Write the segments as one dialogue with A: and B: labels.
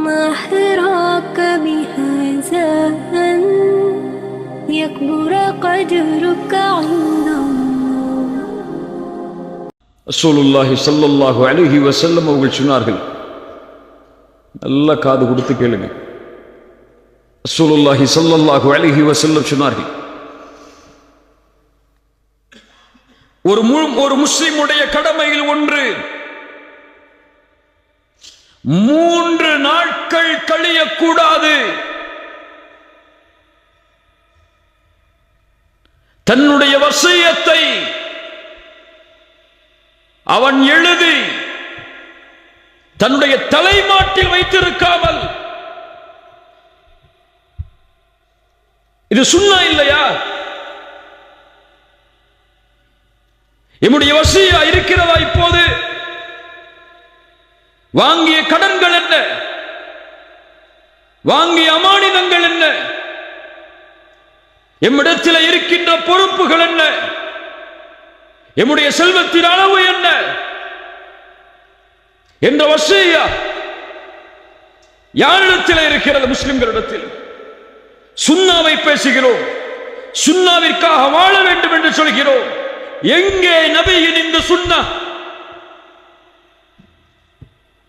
A: ما حراك بهذا أن يكبر قدرك عند الله
B: ரசூலுல்லாஹி ஸல்லல்லாஹு அலைஹி வஸல்லம் அவர்கள் சொன்னார்கள் நல்லா காது கொடுத்து கேளுங்க ரசூலுல்லாஹி ஸல்லல்லாஹு அலைஹி வஸல்லம் சொன்னார்கள் ஒரு முழு ஒரு முஸ்லிமுடைய கடமையில் ஒன்று மூன்று நாட்கள் கழியக்கூடாது. தன்னுடைய வசியத்தை அவன் எழுதி தன்னுடைய தலைமாட்டில் வைத்திருக்காமல். இது சுண்ணா இல்லையா? என்னுடைய வசியா இருக்கிறதா இப்போது? வாங்கிய கடன்கள் என்ன? வாங்கிய அமானிதங்கள் என்ன? எம்மிடத்தில் இருக்கின்ற பொறுப்புகள் என்ன? எம்முடைய செல்வத்தின் அளவு என்ன? என்ற வசையா யாரிடத்தில் இருக்கிறது முஸ்லிம்களிடத்தில்? சுண்ணாவை பேசுகிறோம். சுண்ணாவிற்காக வாழ வேண்டும் என்று சொல்கிறோம். எங்கே நபியின் இந்த சுண்ணா?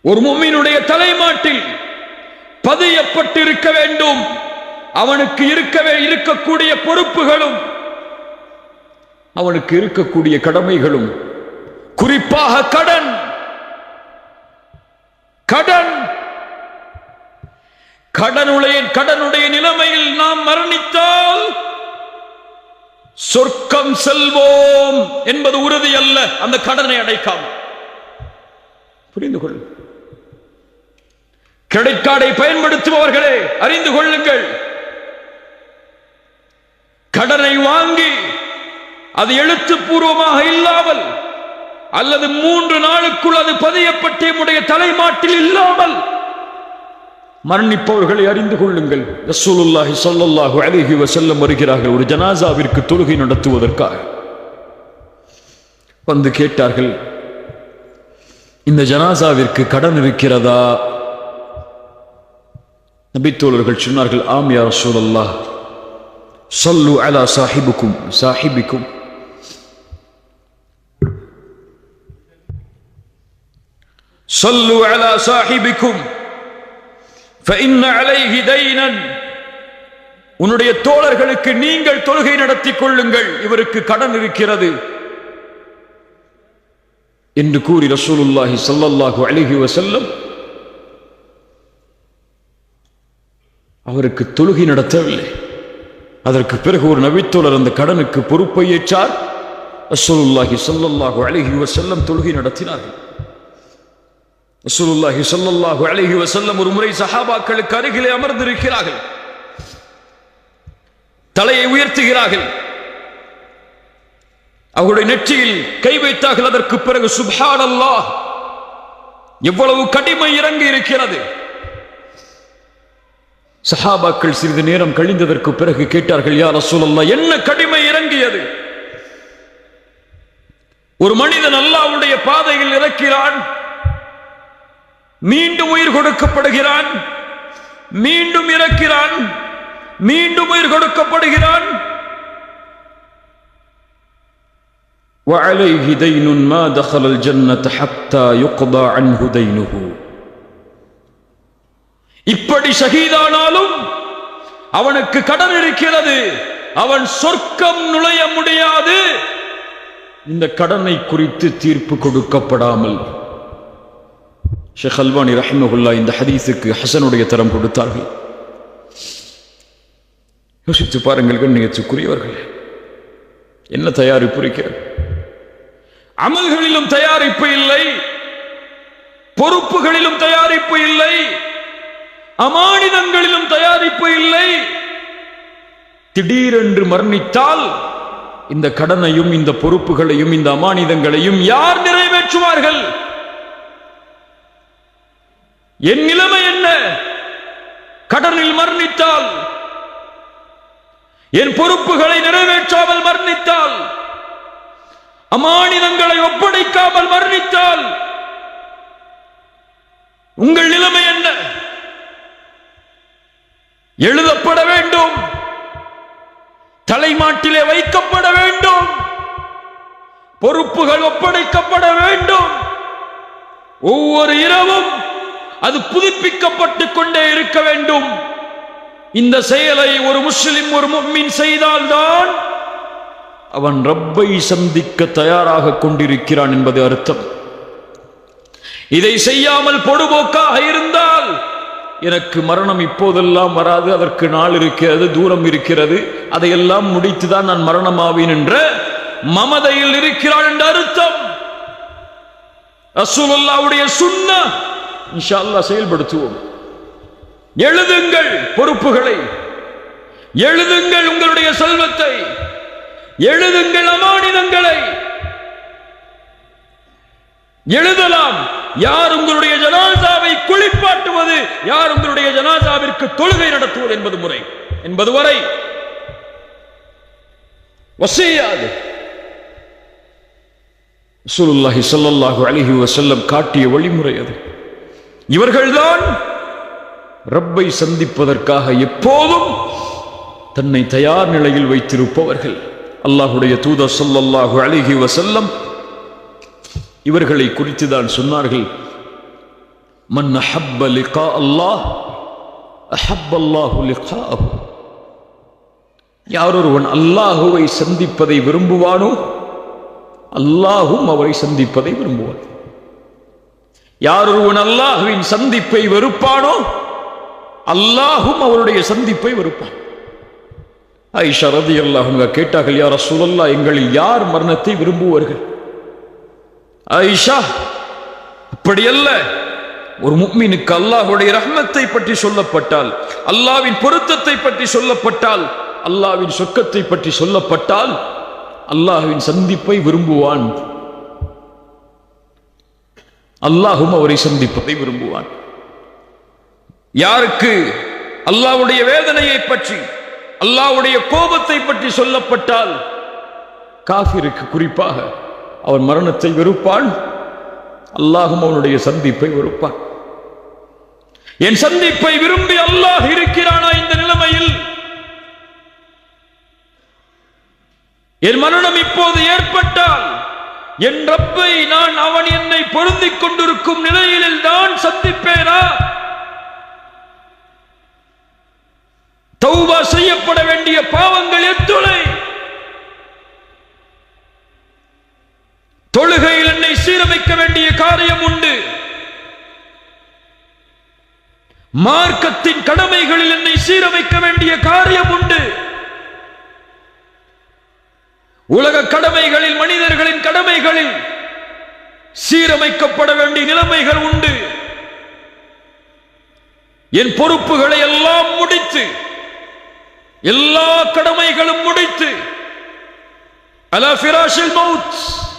B: ஒரு மும்மினுடைய தலைமாட்டில் பதியப்பட்டிருக்க வேண்டும். அவனுக்கு இருக்கவே இருக்கக்கூடிய பொறுப்புகளும் அவனுக்கு இருக்கக்கூடிய கடமைகளும். குறிப்பாக கடன். கடன். கடனுடைய கடனுடைய நிலைமையில் நாம் மரணித்தால் சொர்க்கம் செல்வோம் என்பது உறுதி அல்ல அந்த கடனை அடைக்காமல். புரிந்து கொள்ளும் கிரெடிட் கார்டை பயன்படுத்துபவர்களே அறிந்து கொள்ளுங்கள். கடனை வாங்கி அது எழுத்துப்பூர்வமாக இல்லாமல் அல்லது மூன்று நாளுக்குள் அது பதியப்பட்ட உடைய தலைமாட்டில் இல்லாமல் மரணிப்பவர்களை அறிந்து கொள்ளுங்கள். ரசூலுல்லாஹி ஸல்லல்லாஹு அலைஹி வஸல்லம் வருகிறார்கள் ஒரு ஜனாசாவிற்கு தொழுகை நடத்துவதற்காக. வந்து கேட்டார்கள் இந்த ஜனாசாவிற்கு கடன் இருக்கிறதா? நபித்தோழர்கள் சொன்னார்கள் ஆம் யா சூழல்லா சொல்லு அலா சாஹிபுக்கும் சாஹிபிக்கும். சொல்லு அலா சாஹிபிக்கும் உன்னுடைய தோழர்களுக்கு நீங்கள் தொழுகை நடத்தி கொள்ளுங்கள் இவருக்கு கடன் இருக்கிறது. என்று கூறி ரசூலுல்லாஹி சல்லல்லாஹு அலிஹி வசல்லம் அவருக்கு தொழுகை நடத்தவில்லை. அதற்கு பிறகு ஒரு நபித்தோழர் அந்த கடனுக்கு பொறுப்பை ஏற்றார். அசோலுல்லாஹி சொல்லல்லாஹு அழகி வசல்லம் தொழுகை நடத்தினார்கள். அசோலுல்லாஹி சொல்லல்லாஹு அழகி வசல்லம் ஒரு முறை சஹாபாக்களுக்கு அருகிலே அமர்ந்திருக்கிறார்கள். தலையை உயர்த்துகிறார்கள். அவருடைய நெற்றியில் கை வைத்தார்கள். அதற்கு பிறகு சுப்ஹான் அல்லாஹ் எவ்வளவு கடிமை இறங்கி இருக்கிறது சஹாபாக்கள் சிறிது நேரம் கழிந்ததற்கு பிறகு கேட்டார்கள் யார் ரசூலல்லா என்ன கடிமை இறங்கியது ஒரு மனிதன் அல்லாவுடைய பாதையில் இறக்கிறான் மீண்டும் உயிர் கொடுக்கப்படுகிறான் மீண்டும் இறக்கிறான் மீண்டும் உயிர் கொடுக்கப்படுகிறான் وعليه دين ما دخل الجنة حتى يقضى عنه دينه இப்படி ஷஹீதானாலும் அவனுக்கு கடன் இருக்கிறது. அவன் சொர்க்கம் நுழைய முடியாது. இந்த கடனை குறித்து தீர்ப்பு கொடுக்கப்படாமல். ஷேக் அல்வானி ரஹிமகுல்லா இந்த ஹதீஸுக்கு ஹசனுடைய தரம் கொடுத்தார்கள். யோசித்து பாருங்கள் கண்ணியத்துக்குரியவர்கள் என்ன தயாரிப்பு இருக்கிறது? அமல்களிலும் தயாரிப்பு இல்லை. பொறுப்புகளிலும் தயாரிப்பு இல்லை. அமானிதங்களிலும் தயாரிப்பு இல்லை. திடீரென்று மரணித்தால் இந்த கடனையும் இந்த பொறுப்புகளையும் இந்த அமானிதங்களையும் யார் நிறைவேற்றுவார்கள்? என் நிலைமை என்ன? கடனில் மரணித்தால் என் பொறுப்புகளை நிறைவேற்றாமல் மரணித்தால் அமானிதங்களை ஒப்படைக்காமல் மரணித்தால் உங்கள் நிலைமை என்ன? எழுதப்பட வேண்டும். தலைமாட்டிலே வைக்கப்பட வேண்டும். பொறுப்புகள் ஒப்படைக்கப்பட வேண்டும். ஒவ்வொரு இரவும் அது புதுப்பிக்கப்பட்டு கொண்டே இருக்க வேண்டும். இந்த செயலை ஒரு முஸ்லிம் ஒரு முஃமின் செய்தால்தான் அவன் ரப்பை சந்திக்க தயாராக கொண்டிருக்கிறான் என்பது அர்த்தம். இதை செய்யாமல் பொடுபோக்காக இருந்தால் எனக்கு மரணம் இப்போதெல்லாம் வராது அதற்கு நாள் இருக்கிறது தூரம் இருக்கிறது. அதையெல்லாம் முடித்துதான் நான் மரணமாவேன் என்ற மமதையில் இருக்கிறாள் என்ற அர்த்தம். ரசூலுல்லாவுடைய சுன்னா இன்ஷா அல்லாஹ் செயல்படுத்துவோம். எழுதுங்கள் பொறுப்புகளை. எழுதுங்கள் உங்களுடைய செல்வத்தை. எழுதுங்கள் அமானிதங்களை. எழுதலாம். யார் உங்களுடைய ஜனாசாவை குளிப்பாட்டுவது யார் உங்களுடைய ஜனாசாவிற்கு தொழுகை நடத்துவது என்பது முறை. என்பது வரை. வசையாது. ரசூலுல்லாஹி ஸல்லல்லாஹு அலைஹி வசல்லம் காட்டிய வழிமுறை அது. இவர்கள்தான் ரப்பை சந்திப்பதற்காக எப்போதும் தன்னை தயார் நிலையில் வைத்திருப்பவர்கள். அல்லாஹுடைய தூதர் சொல்லல்லாஹு அலைஹி வசல்லம் இவர்களை குறித்து தான் சொன்னார்கள். மன் அஹப்ப லிகா அல்லாஹ் அஹப்ப அல்லாஹு லிகாஹு யாரொருவன் அல்லாஹுவை சந்திப்பதை விரும்புவானோ அல்லாஹும் அவரை சந்திப்பதை விரும்புவான். யாரொருவன் அல்லாஹுவின் சந்திப்பை வெறுப்பானோ அல்லாஹும் அவருடைய சந்திப்பை வெறுப்பான். ஐஷா ரதி அல்லாஹுங்க கேட்டார்கள் யார் ரசூலல்லா எங்களில் யார் மரணத்தை விரும்புவார்கள்? ஐஷா அப்படியல்ல. ஒரு முக்மீனுக்கு அல்லாஹுடைய ரஹ்மத்தை பற்றி சொல்லப்பட்டால் அல்லாவின் பொருத்தத்தை பற்றி சொல்லப்பட்டால் அல்லாவின் சொர்க்கத்தை பற்றி சொல்லப்பட்டால் அல்லாஹுவின் சந்திப்பை விரும்புவான். அல்லாஹும் அவரை சந்திப்பதை விரும்புவான். யாருக்கு? அல்லாஹ்வுடைய வேதனையை பற்றி அல்லாவுடைய கோபத்தை பற்றி சொல்லப்பட்டால் காஃபிருக்கு குறிப்பாக அவன் மரணத்தை வெறுப்பான். அல்லாஹும் அவனுடைய சந்திப்பை வெறுப்பான். என் சந்திப்பை விரும்பி அல்லாஹ் இருக்கிறானா இந்த நிலைமையில்? என் மரணம் இப்போது ஏற்பட்டால் என் ரப்பை நான் அவன் என்னை பொருந்திக் கொண்டிருக்கும் நிலையில் நான் சந்திப்பேனா? தௌபா செய்யப்பட வேண்டிய பாவங்கள் எத்துளை என்னை சீரமைக்க வேண்டிய காரியம் உண்டு. மார்க்கத்தின் கடமைகளில் என்னை சீரமைக்க வேண்டிய காரியம் உண்டு. உலக கடமைகளில் மனிதர்களின் கடமைகளில் சீரமைக்கப்பட வேண்டிய நிலைமைகள் உண்டு. என் பொறுப்புகளை எல்லாம் முடித்து எல்லா கடமைகளும் முடித்து அலா ஃபிராஷில் மவுத்.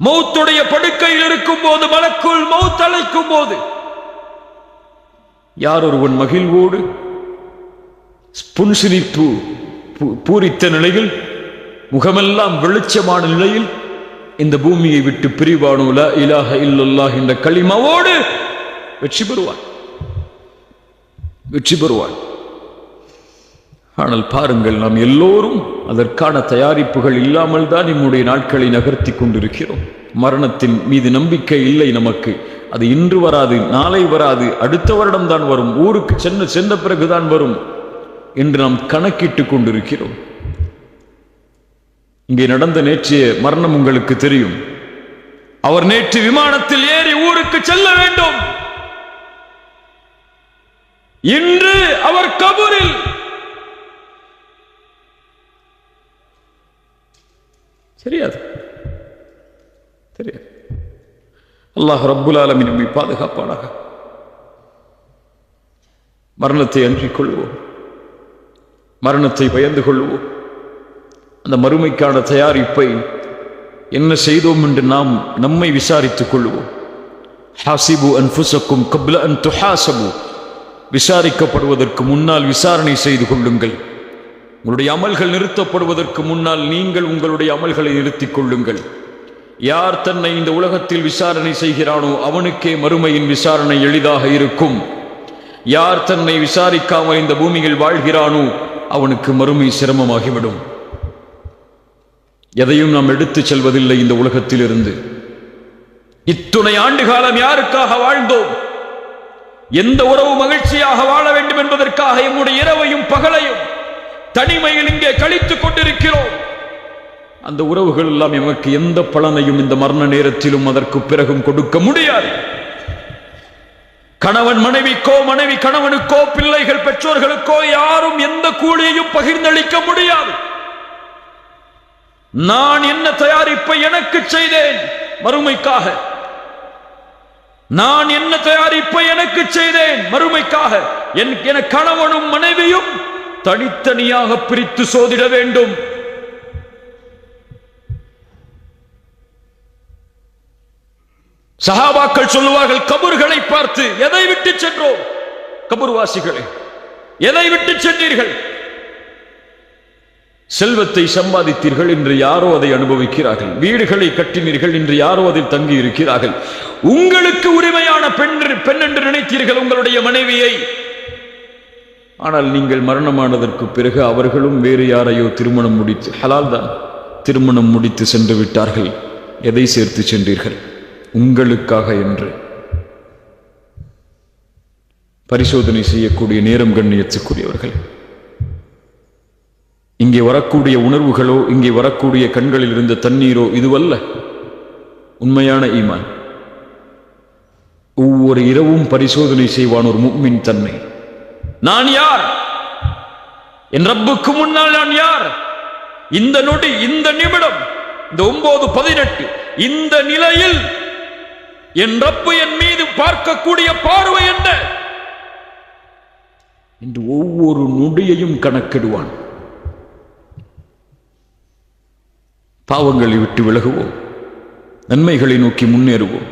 B: மௌத்துடைய படுக்கையில் இருக்கும் போது மலக்குள் மௌத் அழைக்கும் போது யார் ஒருவன் மகிழ்வோடு புன்சிரிப்பு பூ- பூரித்த நிலையில் முகமெல்லாம் வெளிச்சமான நிலையில் இந்த பூமியை விட்டு பிரிவானுல இலாக இல்லல்லாஹ் என்ற களிமாவோடு வெற்றி பெறுவான். வெற்றி பெறுவான். ஆனால் பாருங்கள் நாம் எல்லோரும் அதற்கான தயாரிப்புகள் இல்லாமல் தான் நம்முடைய நாட்களை நகர்த்தி கொண்டிருக்கிறோம். மரணத்தின் மீது நம்பிக்கை இல்லை நமக்கு. அது இன்று வராது நாளை வராது அடுத்த வருடம் தான் வரும் ஊருக்கு சென்று சென்ற பிறகுதான் வரும் என்று நாம் கணக்கிட்டு கொண்டிருக்கிறோம். இங்கே நடந்த நேற்றைய மரணம் உங்களுக்கு தெரியும். அவர் நேற்று விமானத்தில் ஏறி ஊருக்கு செல்ல வேண்டும். இன்று அவர் கபூரில் தெரியாது. தெரியாது. அல்லாஹ் ரப்புல் ஆலமீன் நம்மை பாதுகாப்பானாக. மரணத்தை அன்றிக் கொள்வோம். மரணத்தை பயந்து கொள்வோம். அந்த மறுமைக்கான தயாரிப்பை என்ன செய்தோம் என்று நாம் நம்மை விசாரித்துக் கொள்வோம். ஹாசிபு அன்புசக்கும் கப்ல அன் துஹாசபு. விசாரிக்கப்படுவதற்கு முன்னால் விசாரணை செய்து கொள்ளுங்கள். உங்களுடைய அமல்கள் நிறுத்தப்படுவதற்கு முன்னால் நீங்கள் உங்களுடைய அமல்களை நிறுத்திக் கொள்ளுங்கள். யார் தன்னை இந்த உலகத்தில் விசாரணை செய்கிறானோ அவனுக்கே மறுமையின் விசாரணை எளிதாக இருக்கும். யார் தன்னை விசாரிக்காமல் இந்த பூமியில் வாழ்கிறானோ அவனுக்கு மறுமை சிரமமாகிவிடும். எதையும் நாம் எடுத்துச் செல்வதில்லை இந்த உலகத்திலிருந்து. இத்துணை ஆண்டு காலம் யாருக்காக வாழ்ந்தோம்? எந்த உறவு மகிழ்ச்சியாக வாழ வேண்டும் என்பதற்காக எம்முடைய இரவையும் பகலையும் தனிமையில் இங்கே கழித்துக் கொண்டிருக்கிறோம். அந்த உறவுகள் எல்லாம் எமக்கு எந்த பலனையும் இந்த மரண நேரத்திலும் அதற்கு பிறகும் கொடுக்க முடியாது. கணவன் மனைவிக்கோ மனைவி கணவனுக்கோ பிள்ளைகள் பெற்றோர்களுக்கோ யாரும் எந்த கூலியையும் பகிர்ந்தளிக்க முடியாது. நான் என்ன தயாரிப்பை எனக்கு செய்தேன்? மறுமைக்காக. நான் என்ன தயாரிப்பை எனக்கு செய்தேன்? மறுமைக்காக. என் என கணவனும் மனைவியும் தனித்தனியாக பிரித்து சோதிட வேண்டும். சஹாபாக்கள் சொல்லுவார்கள் கபர்களை பார்த்து எதை விட்டு சென்றோம்? கபர்வாசிகளே எதை விட்டு சென்றீர்கள்? செல்வத்தை சம்பாதித்தீர்கள் என்று யாரோ அதை அனுபவிக்கிறார்கள். வீடுகளை கட்டினீர்கள் என்று யாரோ அதில் தங்கி இருக்கிறார்கள் உங்களுக்கு உரிமையான பெண் பெண் என்று நினைத்தீர்கள் உங்களுடைய மனைவியை. ஆனால் நீங்கள் மரணமானதற்கு பிறகு அவர்களும் வேறு யாரையோ திருமணம் முடித்து ஹலால் தான் திருமணம் முடித்து சென்று விட்டார்கள். எதை சேர்த்து சென்றீர்கள்? உங்களுக்காக என்று. பரிசோதனை செய்யக்கூடிய நேரம் கண்ணியத்துக்குரியவர்கள். இங்கே வரக்கூடிய உணர்வுகளோ இங்கே வரக்கூடிய கண்களில் இருந்த தண்ணீரோ இதுவல்ல. உண்மையான ஈமான். ஒவ்வொரு இரவும் பரிசோதனை செய்வான் ஒரு முக்மின் தன்னை. நான் யார்? என் ரப்புக்கு முன்னால் நான் யார்? இந்த நொடி இந்த நிமிடம் இந்த ஒன்பது பதினெட்டு இந்த நிலையில் என் ரப்பு என் மீது பார்க்கக்கூடிய பார்வை என்ன? என்று ஒவ்வொரு நொடியையும் கணக்கிடுவான். பாவங்களை விட்டு விலகுவோம். நன்மைகளை நோக்கி முன்னேறுவோம்.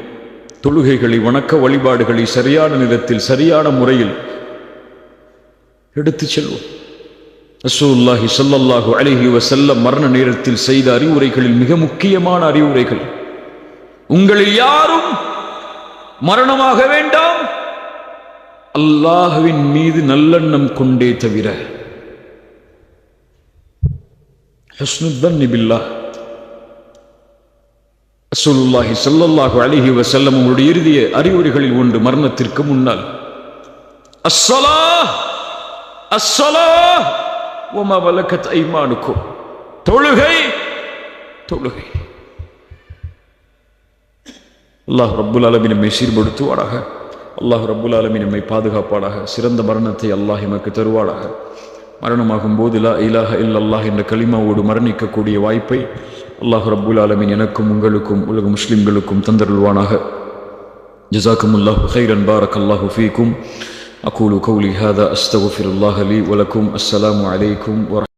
B: தொழுகைகளை வணக்க வழிபாடுகளை சரியான நேரத்தில் சரியான முறையில் எடுத்து செல்வோம். ரசூலுல்லாஹி ஸல்லல்லாஹு அலைஹி வசல்ல மரண நேரத்தில் செய்த அறிவுரைகளில் மிக முக்கியமான அறிவுரைகள். உங்களில் யாரும் மரணமாக வேண்டாம். அல்லாஹுவின் மீது நல்லெண்ணம் கொண்டே தவிர. ஹஸ்னுத்தன்னி பில்லாஹ். ரசூலுல்லாஹி ஸல்லல்லாஹு அலைஹி உங்களுடைய இறுதிய அறிவுரைகளில் ஒன்று மரணத்திற்கு முன்னால். அஸ்ஸலா அஸ்ஸலா உமா வலக்கத் ஐமானுக்கும். தொழுகை தொழுகை. அல்லாஹ் ரப்புல் ஆலமி நம்மை சீர்படுத்துவாராக அல்லாஹ் ரப்புல் ஆலமி நம்மை பாதுகாப்பாடாக சிறந்த மரணத்தை அல்லாஹ் எமக்கு தருவாடாக மரணமாகும் போது லா இலாஹ இல் அல்லாஹ் என்ற களிமாவோடு மரணிக்கக்கூடிய வாய்ப்பை அல்லாஹ் ரப்புல் ஆலமின் எனக்கும் உங்களுக்கும் உலக முஸ்லிம்களுக்கும் தந்தருள்வானாக. ஜிசாக்கும் அல்லாஹு ஹைரன் பாரக் அல்லாஹு ஃபீக்கும் أقول قولي هذا أستغفر الله لي ولكم. السلام عليكم ورحمة